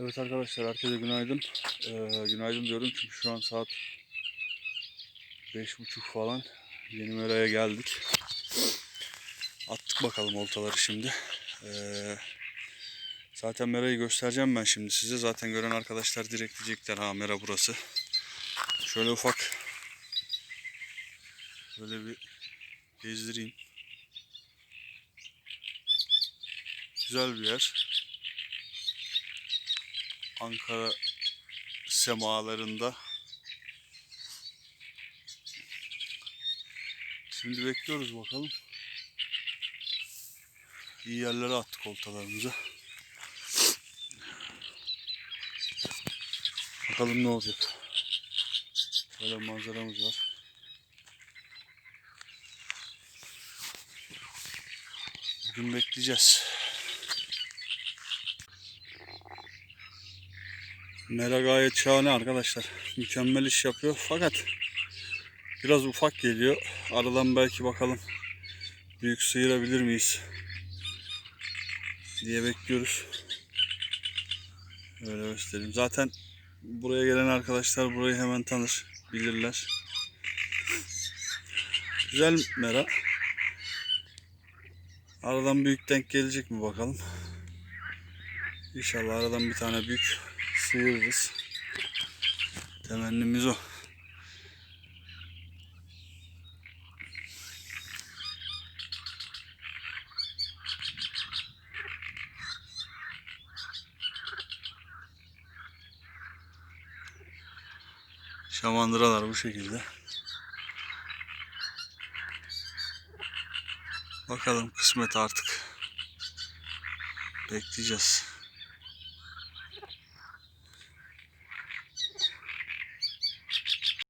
Evet arkadaşlar herkese günaydın. Ee, günaydın diyorum çünkü şu an saat beş buçuk falan. Yeni meraya geldik. Attık bakalım oltaları şimdi. Ee, zaten merayı göstereceğim ben şimdi size. Zaten gören arkadaşlar direkt diyecekler ha mera burası. Şöyle ufak böyle bir gezdireyim. Güzel bir yer. Ankara semalarında. Şimdi bekliyoruz bakalım. İyi yerlere attık oltalarımızı. Bakalım ne olacak. Böyle manzaramız var. Bugün bekleyeceğiz. Mera gayet şahane arkadaşlar. Mükemmel iş yapıyor. Fakat biraz ufak geliyor. Aradan belki bakalım büyük sıyırabilir miyiz diye bekliyoruz. Öyle göstereyim. Zaten buraya gelen arkadaşlar burayı hemen tanır, bilirler. Güzel mera. Aradan büyük denk gelecek mi bakalım. İnşallah aradan bir tane büyük sıyırırız. Temennimiz o. Şamandıralar bu şekilde. Bakalım kısmet artık. Bekleyeceğiz.